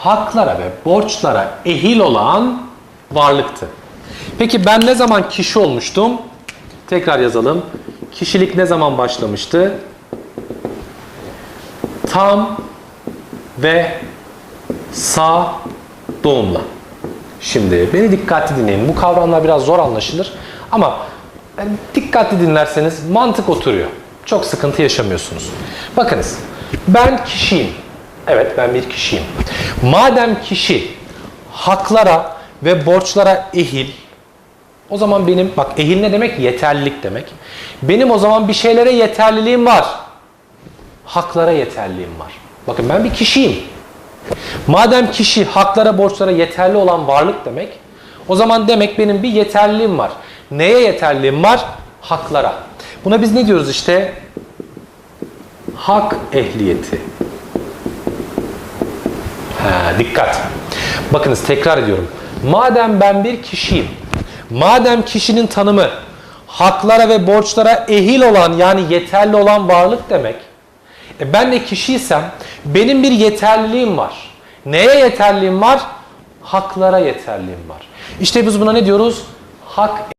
haklara ve borçlara ehil olan varlıktı. Peki ben ne zaman kişi olmuştum? Tekrar yazalım. Kişilik ne zaman başlamıştı? Tam ve sağ doğumla. Şimdi beni dikkatli dinleyin. Bu kavramlar biraz zor anlaşılır ama yani dikkatli dinlerseniz mantık oturuyor. Çok sıkıntı yaşamıyorsunuz. Bakınız ben kişiyim. Evet ben bir kişiyim. Madem kişi haklara ve borçlara ehil, o zaman benim, bak ehil ne demek? Yeterlilik demek. Benim o zaman bir şeylere yeterliliğim var. Haklara yeterliliğim var. Bakın ben bir kişiyim. Madem kişi haklara, borçlara yeterli olan varlık demek, o zaman demek benim bir yeterliliğim var. Neye yeterliliğim var? Haklara. Buna biz ne diyoruz işte? Hak ehliyeti. Dikkat. Bakınız tekrar ediyorum. Madem ben bir kişiyim, madem kişinin tanımı haklara ve borçlara ehil olan yani yeterli olan varlık demek, e ben de kişiysem benim bir yeterliliğim var. Neye yeterliliğim var? Haklara yeterliliğim var. İşte biz buna ne diyoruz? Hak